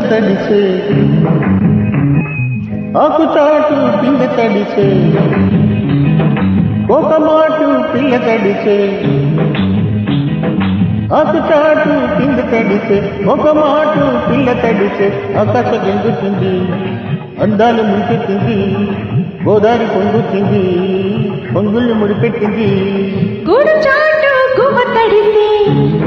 తడిసే. ఆకు చాటు పిందె తడిసే. ఒక మాటు పిల్ల తడిసే. ఆకు చాటు పిందె తడిసే. ఒక మాటు పిల్ల తడిసే. ఆకాశ గెంగుతుంది అందాలు ముంచుతుంది గోదావరి పొంగుతుంది పొంగుళ్ళు ముడిపెట్టింది. గూడు చాటు గువ్వ తడిసి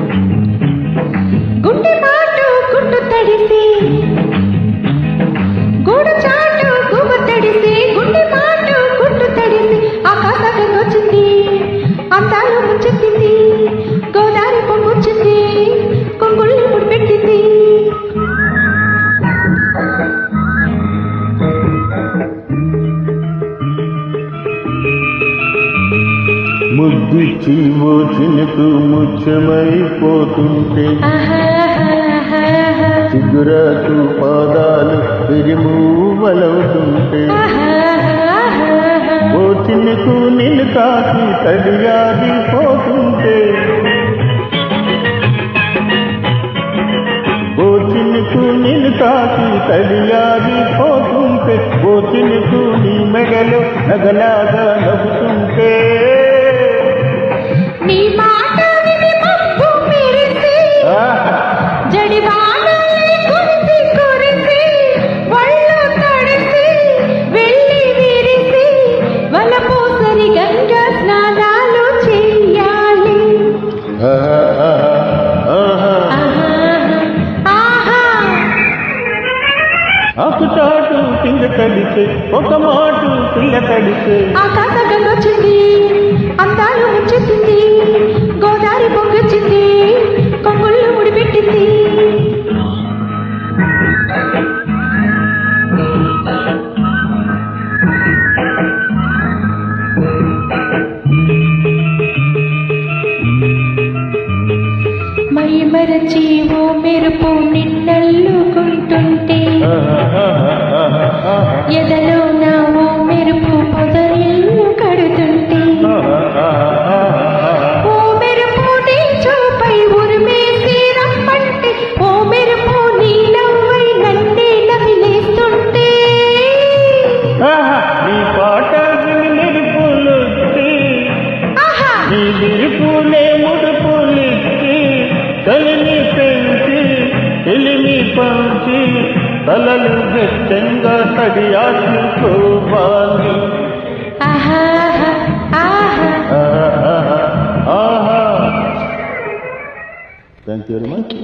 ముద్దిచ్చి ఓ చినుకు ముచ్చమైపోతుంటే. ఆహాహాహాహా. చిగురాకు పాదాలు పెరిమూవలవుతుంటే. ఓ చినుకు నిన్ను తాకి తడియాది పోతుంటే ఓ చినుకు నిన్ను తాకి తడియాది పోతుంటే ఓ చినుకు నీ మెడలో నగలాగా ఆకుచాటు ఆహా! ఆహా, తడిసే ఒక మాటు పిల్ల తడిసే ఆకాశ గంగొచ్చింది అందాలు திருச்சி పంచి తలలు వెచ్చంగా తడియాచుకోవాలి ఆహా ఆహా ఆహా! ఆహా థ్యాంక్ యూ వెరీ మచ్